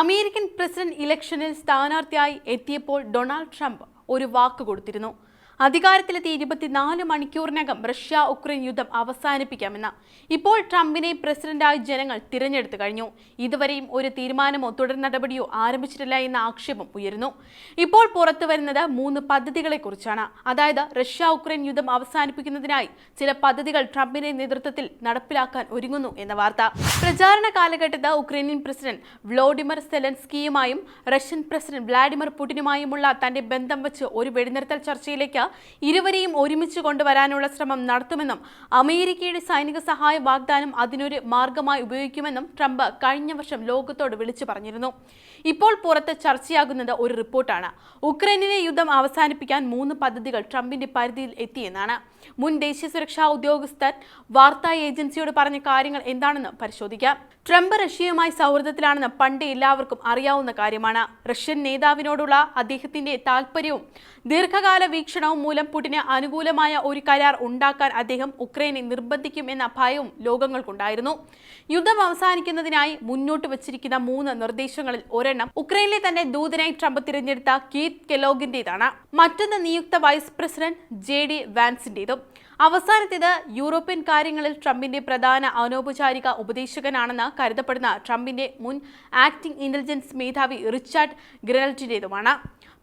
American president ഇലക്ഷനിൽ സ്ഥാനാർത്ഥിയായി എത്തിയപ്പോൾ ഡൊണാൾഡ് ട്രംപ് ഒരു വാക്ക് കൊടുത്തിരുന്നു. അധികാരത്തിലെത്തി ഇരുപത്തിനാല് മണിക്കൂറിനകം റഷ്യ ഉക്രൈൻ യുദ്ധം അവസാനിപ്പിക്കാമെന്ന്. ഇപ്പോൾ ട്രംപിനെ പ്രസിഡന്റായി ജനങ്ങൾ തിരഞ്ഞെടുത്തു കഴിഞ്ഞു. ഇതുവരെയും ഒരു തീരുമാനമോ തുടർ നടപടിയോ ആരംഭിച്ചിട്ടില്ല എന്ന ആക്ഷേപം ഉയരുന്നു. ഇപ്പോൾ പുറത്തു വരുന്നത് മൂന്ന് പദ്ധതികളെ കുറിച്ചാണ് അതായത് റഷ്യ ഉക്രൈൻ യുദ്ധം അവസാനിപ്പിക്കുന്നതിനായി ചില പദ്ധതികൾ ട്രംപിന്റെ നേതൃത്വത്തിൽ നടപ്പിലാക്കാൻ ഒരുങ്ങുന്നു എന്ന വാർത്ത. പ്രചാരണ കാലഘട്ടത്ത് ഉക്രൈനിയൻ പ്രസിഡന്റ് വ്ളോഡിമർ സെലൻസ്കിയുമായും റഷ്യൻ പ്രസിഡന്റ് വ്ളാഡിമിർ പുടിനുമായുമുള്ള തന്റെ ബന്ധം വെച്ച് ഒരു വെടിനിർത്തൽ ചർച്ചയിലേക്ക് ഇരുവരെയും ഒരുമിച്ച് കൊണ്ടുവരാനുള്ള ശ്രമം നടത്തുമെന്നും അമേരിക്കയുടെ സൈനിക സഹായ വാഗ്ദാനം അതിനൊരു മാർഗമായി ഉപയോഗിക്കുമെന്നും ട്രംപ് കഴിഞ്ഞ വർഷം ലോകത്തോട് വിളിച്ചു പറഞ്ഞിരുന്നു. ഇപ്പോൾ പുറത്ത് ചർച്ചയാകുന്നത് ഒരു റിപ്പോർട്ടാണ്. ഉക്രൈനിലെ യുദ്ധം അവസാനിപ്പിക്കാൻ മൂന്ന് പദ്ധതികൾ ട്രംപിന്റെ പരിധിയിൽ എത്തിയെന്നാണ്. മുൻ ദേശീയ സുരക്ഷാ ഉദ്യോഗസ്ഥർ വാർത്താ ഏജൻസിയോട് പറഞ്ഞ കാര്യങ്ങൾ എന്താണെന്ന് പരിശോധിക്കാം. ട്രംപ് റഷ്യയുമായി സൗഹൃദത്തിലാണെന്ന് പണ്ട് എല്ലാവർക്കും അറിയാവുന്ന കാര്യമാണ്. റഷ്യൻ നേതാവിനോടുള്ള അദ്ദേഹത്തിന്റെ താൽപ്പര്യവും ദീർഘകാല വീക്ഷണവും മൂലം പുടിന് അനുകൂലമായ ഒരു കരാർ ഉണ്ടാക്കാൻ അദ്ദേഹം ഉക്രൈനെ നിർബന്ധിക്കും എന്ന ഭയവും ലോകങ്ങൾക്കുണ്ടായിരുന്നു. യുദ്ധം അവസാനിക്കുന്നതിനായി മുന്നോട്ട് വച്ചിരിക്കുന്ന മൂന്ന് നിർദ്ദേശങ്ങളിൽ ഒരെണ്ണം ഉക്രൈനിലെ തന്നെ ദൂതനായി ട്രംപ് തിരഞ്ഞെടുത്ത കീത്ത് കെലോഗിന്റേതാണ്. മറ്റൊന്ന് നിയുക്ത വൈസ് പ്രസിഡന്റ് ജെ ഡി വാൻസിന്റേതും. അവസാനത്തേത് യൂറോപ്യൻ കാര്യങ്ങളിൽ ട്രംപിന്റെ പ്രധാന അനൗപചാരിക ഉപദേശകനാണെന്ന് കരുതപ്പെടുന്ന ട്രംപിന്റെ മുൻ ആക്ടിംഗ് ഇന്റലിജൻസ് മേധാവി റിച്ചാർഡ് ഗ്രനൽറ്റിന്റേതുമാണ്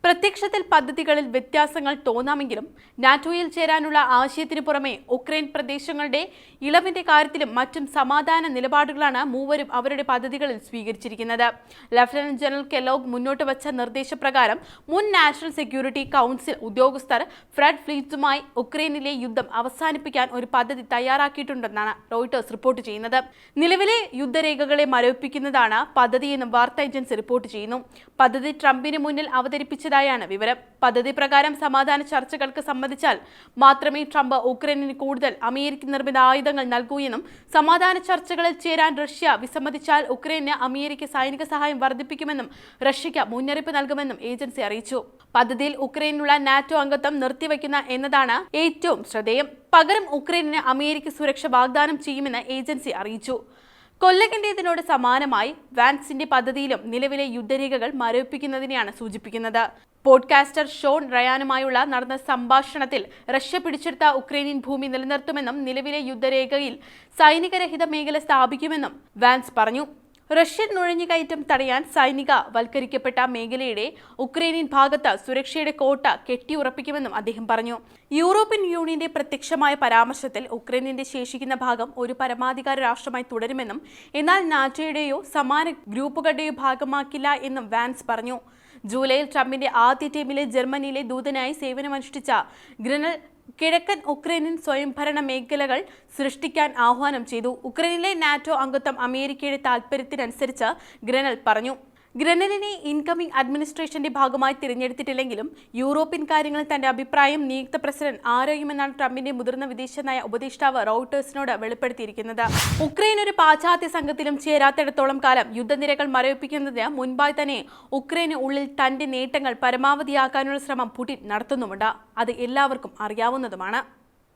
പ്രത്യക്ഷത്തിൽ പദ്ധതികളിൽ വ്യത്യാസങ്ങൾ തോന്നാമെങ്കിലും നാറ്റോയിൽ ചേരാനുള്ള ആശയത്തിനു പുറമെ ഉക്രൈൻ പ്രദേശങ്ങളുടെ ഇളവിന്റെ കാര്യത്തിലും മറ്റും സമാധാന നിലപാടുകളാണ് മൂവരും അവരുടെ പദ്ധതികളിൽ സ്വീകരിച്ചിരിക്കുന്നത്. ലഫ്റ്റനന്റ് ജനറൽ കെലോഗ് മുന്നോട്ട് വച്ച നിർദ്ദേശപ്രകാരം മുൻ നാഷണൽ സെക്യൂരിറ്റി കൗൺസിൽ ഉദ്യോഗസ്ഥർ ഫ്രഡ് ഫ്ലീറ്റ്സുമായി ഉക്രൈനിലെ യുദ്ധം അവസാനിപ്പിക്കാൻ ഒരു പദ്ധതി തയ്യാറാക്കിയിട്ടുണ്ടെന്നാണ് റോയിട്ടേഴ്സ് റിപ്പോർട്ട് ചെയ്യുന്നത്. നിലവിലെ യുദ്ധരേഖകളെ മരവിപ്പിക്കുന്നതാണ് പദ്ധതിയെന്നും വാർത്താ ഏജൻസി റിപ്പോർട്ട് ചെയ്യുന്നു. പദ്ധതി ട്രംപിന് മുന്നിൽ അവതരിപ്പിച്ചതായാണ് വിവരം. പദ്ധതി പ്രകാരം സമാധാന ചർച്ചകൾക്ക് സംബന്ധിച്ചാൽ മാത്രമേ ട്രംപ് ഉക്രൈനിന് കൂടുതൽ അമേരിക്കൻ നിർമ്മിത ആയുധങ്ങൾ നൽകൂ എന്നും സമാധാന ചർച്ചകളിൽ ചേരാൻ റഷ്യ വിസമ്മതിച്ചാൽ ഉക്രൈന് അമേരിക്ക സൈനിക സഹായം വർദ്ധിപ്പിക്കുമെന്നും റഷ്യയ്ക്ക് മുന്നറിയിപ്പ് നൽകുമെന്നും ഏജൻസി അറിയിച്ചു. പദ്ധതിയിൽ ഉക്രൈനിലുള്ള നാറ്റോ അംഗത്വം നിർത്തിവെക്കുന്ന എന്നതാണ് ഏറ്റവും ശ്രദ്ധേയം. പകരം ഉക്രൈനിന് അമേരിക്ക സുരക്ഷ വാഗ്ദാനം ചെയ്യുമെന്ന് ഏജൻസി അറിയിച്ചു. കൊല്ലകന്റേതിനോട് സമാനമായി വാൻസിന്റെ പദ്ധതിയിലും നിലവിലെ യുദ്ധരേഖകൾ മരവിപ്പിക്കുന്നതിനെയാണ് സൂചിപ്പിക്കുന്നത്. പോഡ്കാസ്റ്റർ ഷോൺ റയാനുമായുള്ള നടന്ന സംഭാഷണത്തിൽ റഷ്യ പിടിച്ചെടുത്ത ഉക്രൈനിയൻ ഭൂമി നിലനിർത്തുമെന്നും നിലവിലെ യുദ്ധരേഖയിൽ സൈനികരഹിത മേഖല സ്ഥാപിക്കുമെന്നും വാൻസ് പറഞ്ഞു. റഷ്യൻ നുഴഞ്ഞുകയറ്റം തടയാൻ സൈനിക വൽക്കരിക്കപ്പെട്ട മേഖലയുടെ ഉക്രൈനിയൻ ഭാഗത്ത് സുരക്ഷയുടെ കോട്ട കെട്ടിയുറപ്പിക്കുമെന്നും അദ്ദേഹം പറഞ്ഞു. യൂറോപ്യൻ യൂണിയന്റെ പ്രത്യക്ഷമായ പരാമർശത്തിൽ ഉക്രൈനിന്റെ ശേഷിക്കുന്ന ഭാഗം ഒരു പരമാധികാര രാഷ്ട്രമായി തുടരുമെന്നും എന്നാൽ നാറ്റോയുടെയോ സമാന ഗ്രൂപ്പുകളുടെയോ ഭാഗമാക്കില്ല എന്നും വാൻസ് പറഞ്ഞു. ജൂലൈയിൽ ട്രംപിന്റെ ആദ്യ ടീമിലെ ജർമ്മനിയിലെ ദൂതനായി സേവനമനുഷ്ഠിച്ച ഗ്രനൽ കിഴക്കൻ ഉക്രൈനിൻ സ്വയംഭരണ മേഖലകൾ സൃഷ്ടിക്കാൻ ആഹ്വാനം ചെയ്തു. ഉക്രൈനിലെ നാറ്റോ അംഗത്വം അമേരിക്കയുടെ താൽപര്യത്തിനനുസരിച്ച് ഗ്രനൽ പറഞ്ഞു. ഗ്രനലിനെ ഇൻകമിംഗ് അഡ്മിനിസ്ട്രേഷന്റെ ഭാഗമായി തിരഞ്ഞെടുത്തിട്ടില്ലെങ്കിലും യൂറോപ്യൻ കാര്യങ്ങളിൽ തന്റെ അഭിപ്രായം നിയുക്ത പ്രസിഡന്റ് ആരോഗ്യമെന്നാണ് ട്രംപിന്റെ മുതിർന്ന വിദേശ നയ ഉപദേഷ്ടാവ് റോയിട്ടേഴ്സിനോട് വെളിപ്പെടുത്തിയിരിക്കുന്നത്. ഉക്രൈൻ ഒരു പാശ്ചാത്യ സംഘത്തിലും ചേരാത്തിടത്തോളം കാലം യുദ്ധനിരകൾ മരവിപ്പിക്കുന്നതിന് മുൻപായി തന്നെ ഉക്രൈന് ഉള്ളിൽ തന്റെ നേട്ടങ്ങൾ പരമാവധിയാക്കാനുള്ള ശ്രമം പുടിൻ നടത്തുന്നുമുണ്ട്. അത് എല്ലാവർക്കും അറിയാവുന്നതുമാണ്.